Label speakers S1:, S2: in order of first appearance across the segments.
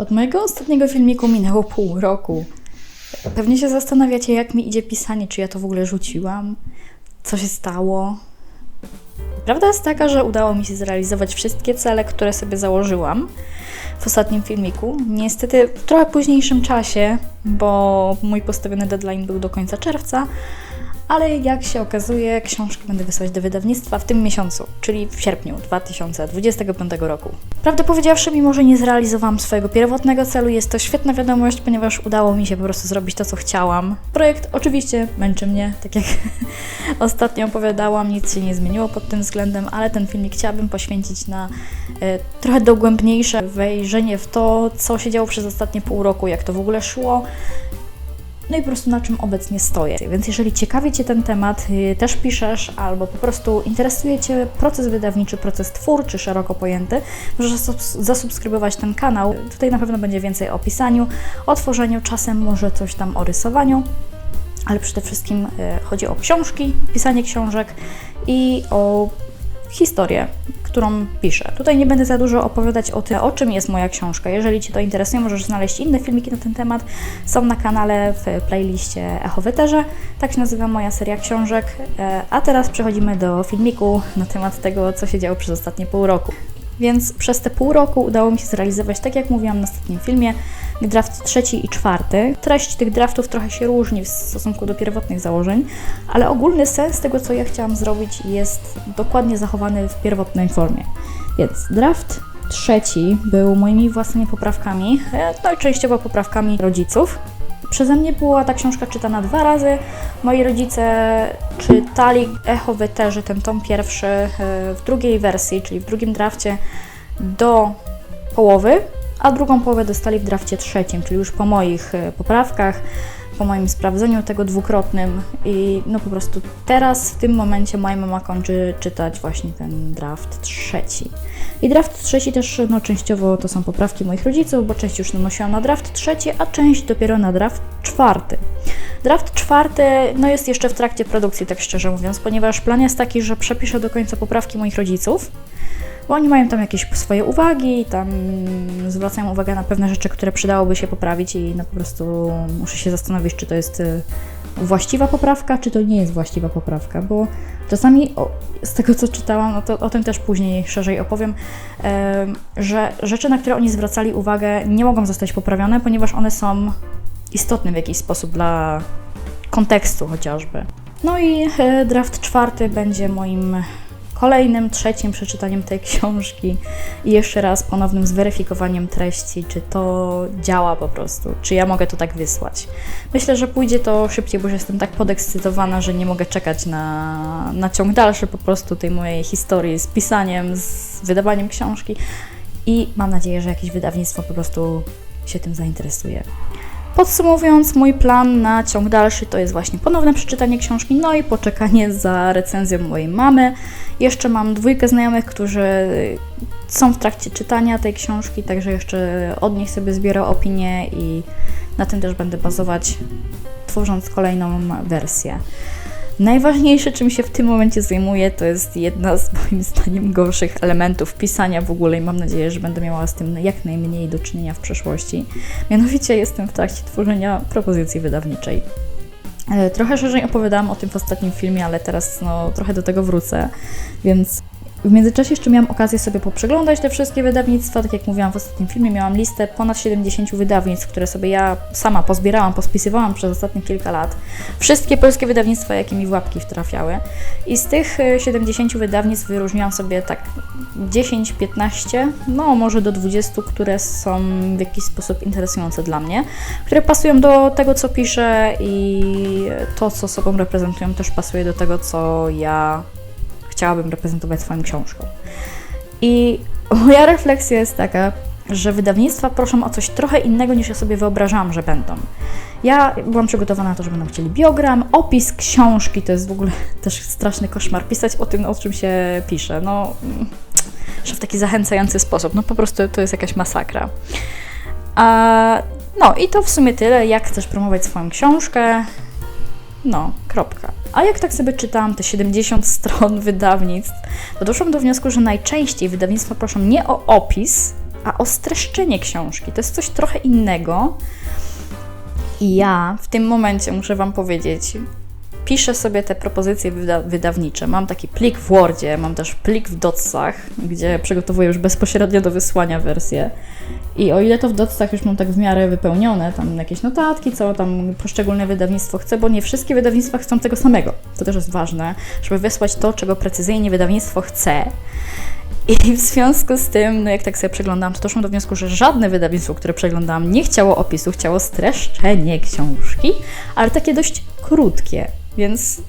S1: Od mojego ostatniego filmiku minęło pół roku. Pewnie się zastanawiacie, jak mi idzie pisanie, czy ja to w ogóle rzuciłam, co się stało. Prawda jest taka, że udało mi się zrealizować wszystkie cele, które sobie założyłam w ostatnim filmiku. Niestety w trochę późniejszym czasie, bo mój postawiony deadline był do końca czerwca, ale jak się okazuje, książki będę wysyłać do wydawnictwa w tym miesiącu, czyli w sierpniu 2025 roku. Prawdę powiedziawszy, mimo że nie zrealizowałam swojego pierwotnego celu, jest to świetna wiadomość, ponieważ udało mi się po prostu zrobić to, co chciałam. Projekt oczywiście męczy mnie, tak jak ostatnio opowiadałam, nic się nie zmieniło pod tym względem, ale ten filmik chciałabym poświęcić na e, trochę dogłębniejsze wejrzenie w to, co się działo przez ostatnie pół roku, jak to w ogóle szło, no i po prostu na czym obecnie stoję. Więc jeżeli ciekawi Cię ten temat, y, też piszesz, albo po prostu interesuje Cię proces wydawniczy, proces twórczy szeroko pojęty, możesz zasubs- zasubskrybować ten kanał. Tutaj na pewno będzie więcej o pisaniu, o tworzeniu, czasem może coś tam o rysowaniu. Ale przede wszystkim y, chodzi o książki, pisanie książek i o historię, którą piszę. Tutaj nie będę za dużo opowiadać o tym, o czym jest moja książka. Jeżeli Cię to interesuje, możesz znaleźć inne filmiki na ten temat. Są na kanale w playliście Echo Weterze. Tak się nazywa moja seria książek. E, A teraz przechodzimy do filmiku na temat tego, co się działo przez ostatnie pół roku. Więc przez te pół roku udało mi się zrealizować, tak jak mówiłam na ostatnim filmie, draft trzeci i czwarty. Treść tych draftów trochę się różni w stosunku do pierwotnych założeń, ale ogólny sens tego, co ja chciałam zrobić, jest dokładnie zachowany w pierwotnej formie. Więc draft trzeci był moimi własnymi poprawkami, e, no i częściowo poprawkami rodziców. Przeze mnie była ta książka czytana dwa razy. Moi rodzice czytali Echo Weterzy, ten tom pierwszy, e, w drugiej wersji, czyli w drugim drafcie do połowy, a drugą połowę dostali w drafcie trzecim, czyli już po moich e, poprawkach, po moim sprawdzeniu tego dwukrotnym i no po prostu teraz, w tym momencie moja mama kończy czytać właśnie ten draft trzeci. I draft trzeci też, no częściowo to są poprawki moich rodziców, bo część już nanosiłam na draft trzeci, a część dopiero na draft czwarty. Draft czwarty no jest jeszcze w trakcie produkcji, tak szczerze mówiąc, ponieważ plan jest taki, że przepiszę do końca poprawki moich rodziców, bo oni mają tam jakieś swoje uwagi, tam zwracają uwagę na pewne rzeczy, które przydałoby się poprawić i no po prostu muszę się zastanowić, czy to jest y, właściwa poprawka, czy to nie jest właściwa poprawka, bo czasami o, z tego, co czytałam, no to o tym też później szerzej opowiem, em, że rzeczy, na które oni zwracali uwagę, nie mogą zostać poprawione, ponieważ one są istotne w jakiś sposób dla kontekstu chociażby. No i e, draft czwarty będzie moim kolejnym, trzecim przeczytaniem tej książki i jeszcze raz ponownym zweryfikowaniem treści, czy to działa po prostu, czy ja mogę to tak wysłać. Myślę, że pójdzie to szybciej, bo już jestem tak podekscytowana, że nie mogę czekać na, na ciąg dalszy po prostu tej mojej historii z pisaniem, z wydawaniem książki i mam nadzieję, że jakieś wydawnictwo po prostu się tym zainteresuje. Podsumowując, mój plan na ciąg dalszy to jest właśnie ponowne przeczytanie książki, no i poczekanie za recenzją mojej mamy. Jeszcze mam dwójkę znajomych, którzy są w trakcie czytania tej książki, także jeszcze od nich sobie zbiorę opinie i na tym też będę bazować, tworząc kolejną wersję. Najważniejsze, czym się w tym momencie zajmuję, to jest jedna z moim zdaniem gorszych elementów pisania w ogóle i mam nadzieję, że będę miała z tym jak najmniej do czynienia w przyszłości. Mianowicie jestem w trakcie tworzenia propozycji wydawniczej. E, Trochę szerzej opowiadałam o tym w ostatnim filmie, ale teraz no, trochę do tego wrócę, więc w międzyczasie jeszcze miałam okazję sobie poprzeglądać te wszystkie wydawnictwa. Tak jak mówiłam w ostatnim filmie, miałam listę ponad 70 wydawnictw, które sobie ja sama pozbierałam, pospisywałam przez ostatnie kilka lat. Wszystkie polskie wydawnictwa, jakie mi w łapki wtrafiały. I z tych e, 70 wydawnictw wyróżniłam sobie tak 10-15, no może do 20, które są w jakiś sposób interesujące dla mnie, które pasują do tego, co piszę i to, co sobą reprezentują, też pasuje do tego, co ja chciałabym reprezentować swoją książką. I moja refleksja jest taka, że wydawnictwa proszą o coś trochę innego niż ja sobie wyobrażałam, że będą. Ja byłam przygotowana na to, że będą chcieli biogram, opis książki, to jest w ogóle też straszny koszmar, pisać o tym, o czym się pisze. No, że w taki zachęcający sposób. No po prostu to jest jakaś masakra. A, no i to w sumie tyle, jak chcesz promować swoją książkę. No, kropka. A jak tak sobie czytałam te 70 stron wydawnictw, to doszłam do wniosku, że najczęściej wydawnictwa proszą nie o opis a o streszczenie książki. To jest coś trochę innego. I ja w tym momencie muszę Wam powiedzieć, piszę sobie te propozycje wyda wydawnicze. Mam taki plik w Wordzie, mam też plik w Dotsach, gdzie przygotowuję już bezpośrednio do wysłania wersję. I o ile to w Dotsach już mam tak w miarę wypełnione, tam jakieś notatki, co tam poszczególne wydawnictwo chce, bo nie wszystkie wydawnictwa chcą tego samego. To też jest ważne, żeby wysłać to, czego precyzyjnie wydawnictwo chce. I w związku z tym, no jak tak sobie przeglądałam, to doszłam do wniosku, że żadne wydawnictwo, które przeglądałam, nie chciało opisu, chciało streszczenie książki, ale takie dość krótkie, więc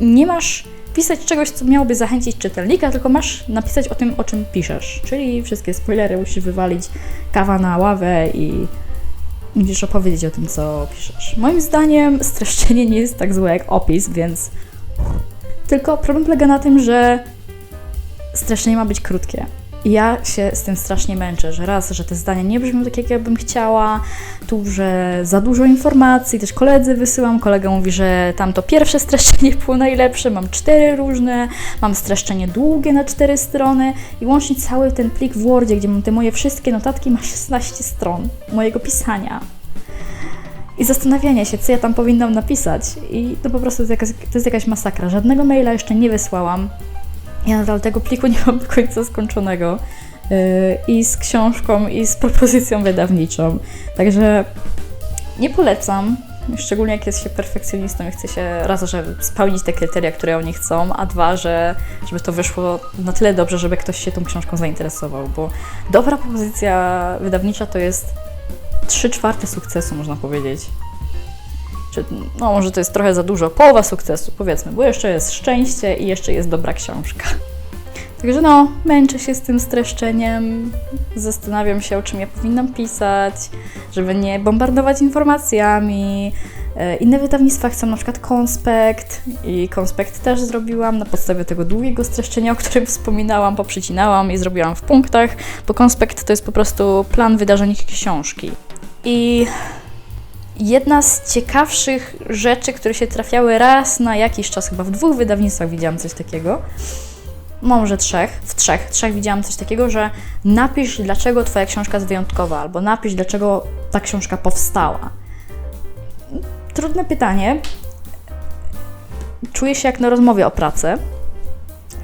S1: nie masz pisać czegoś, co miałoby zachęcić czytelnika, tylko masz napisać o tym, o czym piszesz. Czyli wszystkie spoilery musisz wywalić, kawa na ławę i musisz opowiedzieć o tym, co piszesz. Moim zdaniem streszczenie nie jest tak złe jak opis, więc. Tylko problem polega na tym, że streszczenie ma być krótkie. Ja się z tym strasznie męczę, że raz, że te zdania nie brzmią tak, jak ja bym chciała, tu, że za dużo informacji, też koledzy wysyłam, kolega mówi, że tam to pierwsze streszczenie było najlepsze, mam cztery różne, mam streszczenie długie na cztery strony i łącznie cały ten plik w Wordzie, gdzie mam te moje wszystkie notatki, ma 16 stron mojego pisania. I zastanawiania się, co ja tam powinnam napisać. I to po prostu to jest jakaś, to jest jakaś masakra. Żadnego maila jeszcze nie wysłałam. Ja nadal tego pliku nie mam do końca skończonego. Yy, I z książką, i z propozycją wydawniczą. Także nie polecam. Szczególnie jak jest się perfekcjonistą i chce się raz, że spełnić te kryteria, które oni chcą, a dwa, że żeby to wyszło na tyle dobrze, żeby ktoś się tą książką zainteresował, bo dobra propozycja wydawnicza to jest 3 czwarte sukcesu, można powiedzieć. Czy, no może to jest trochę za dużo, połowa sukcesu powiedzmy, bo jeszcze jest szczęście i jeszcze jest dobra książka. Także no, męczę się z tym streszczeniem, zastanawiam się, o czym ja powinnam pisać, żeby nie bombardować informacjami. E, Inne wydawnictwa chcą na przykład konspekt i konspekt też zrobiłam na podstawie tego długiego streszczenia, o którym wspominałam, poprzycinałam i zrobiłam w punktach, bo konspekt to jest po prostu plan wydarzeń książki. I jedna z ciekawszych rzeczy, które się trafiały raz na jakiś czas, chyba w dwóch wydawnictwach widziałam coś takiego, może trzech, w trzech, trzech widziałam coś takiego, że napisz, dlaczego Twoja książka jest wyjątkowa, albo napisz, dlaczego ta książka powstała. Trudne pytanie. Czuję się jak na rozmowie o pracy.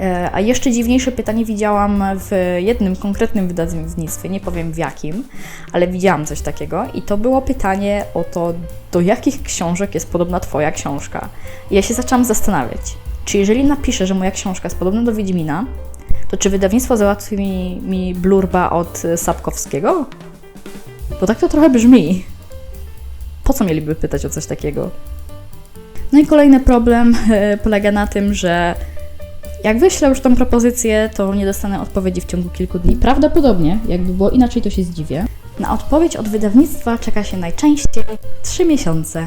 S1: E, A jeszcze dziwniejsze pytanie widziałam w jednym konkretnym wydawnictwie, nie powiem w jakim, ale widziałam coś takiego i to było pytanie o to, do jakich książek jest podobna Twoja książka. I ja się zaczęłam zastanawiać, czy jeżeli napiszę, że moja książka jest podobna do Wiedźmina, to czy wydawnictwo załatwi mi, mi blurba od Sapkowskiego? Bo tak to trochę brzmi. Po co mieliby pytać o coś takiego? No i kolejny problem e, polega na tym, że jak wyślę już tą propozycję, to nie dostanę odpowiedzi w ciągu kilku dni. Prawdopodobnie, jakby było inaczej, to się zdziwię. Na odpowiedź od wydawnictwa czeka się najczęściej 3 miesiące.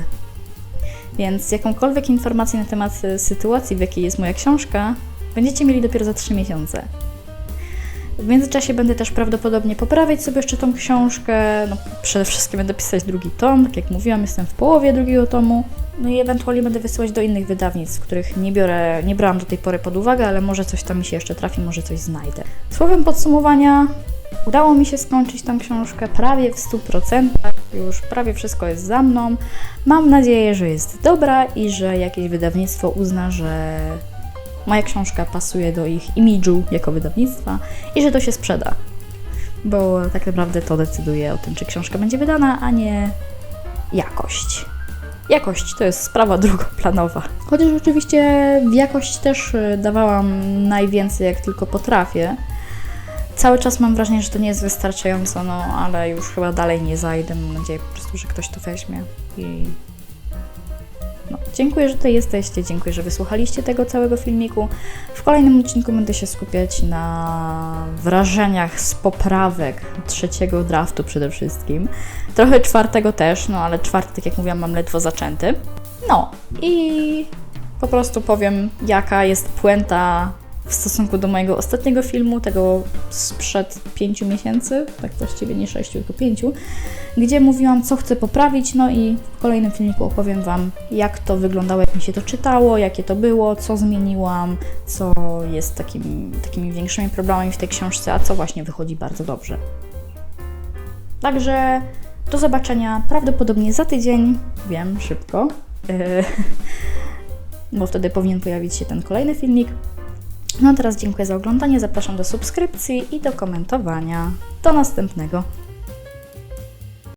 S1: Więc jakąkolwiek informację na temat y, sytuacji, w jakiej jest moja książka, będziecie mieli dopiero za 3 miesiące. W międzyczasie będę też prawdopodobnie poprawiać sobie jeszcze tą książkę. No, przede wszystkim będę pisać drugi tom. Tak jak mówiłam, jestem w połowie drugiego tomu. No i ewentualnie będę wysyłać do innych wydawnictw, których nie biorę, nie brałam do tej pory pod uwagę, ale może coś tam mi się jeszcze trafi, może coś znajdę. Słowem podsumowania, udało mi się skończyć tą książkę prawie w 100%. Już prawie wszystko jest za mną. Mam nadzieję, że jest dobra i że jakieś wydawnictwo uzna, że moja książka pasuje do ich imidżu jako wydawnictwa i że to się sprzeda. Bo tak naprawdę to decyduje o tym, czy książka będzie wydana, a nie jakość. Jakość to jest sprawa drugoplanowa. Chociaż oczywiście w jakość też y, dawałam najwięcej, jak tylko potrafię. Cały czas mam wrażenie, że to nie jest wystarczająco, no ale już chyba dalej nie zajdę. Mam nadzieję po prostu, że ktoś to weźmie i no, dziękuję, że tutaj jesteście, dziękuję, że wysłuchaliście tego całego filmiku. W kolejnym odcinku będę się skupiać na wrażeniach z poprawek trzeciego draftu przede wszystkim. Trochę czwartego też, no ale czwarty, tak jak mówiłam, mam ledwo zaczęty. No i po prostu powiem, jaka jest puenta w stosunku do mojego ostatniego filmu, tego sprzed pięciu miesięcy, tak właściwie nie sześciu, tylko pięciu, gdzie mówiłam, co chcę poprawić, no i w kolejnym filmiku opowiem Wam, jak to wyglądało, jak mi się to czytało, jakie to było, co zmieniłam, co jest takim, takimi większymi problemami w tej książce, a co właśnie wychodzi bardzo dobrze. Także do zobaczenia prawdopodobnie za tydzień, wiem, szybko, yy, bo wtedy powinien pojawić się ten kolejny filmik. No teraz dziękuję za oglądanie, zapraszam do subskrypcji i do komentowania. Do następnego.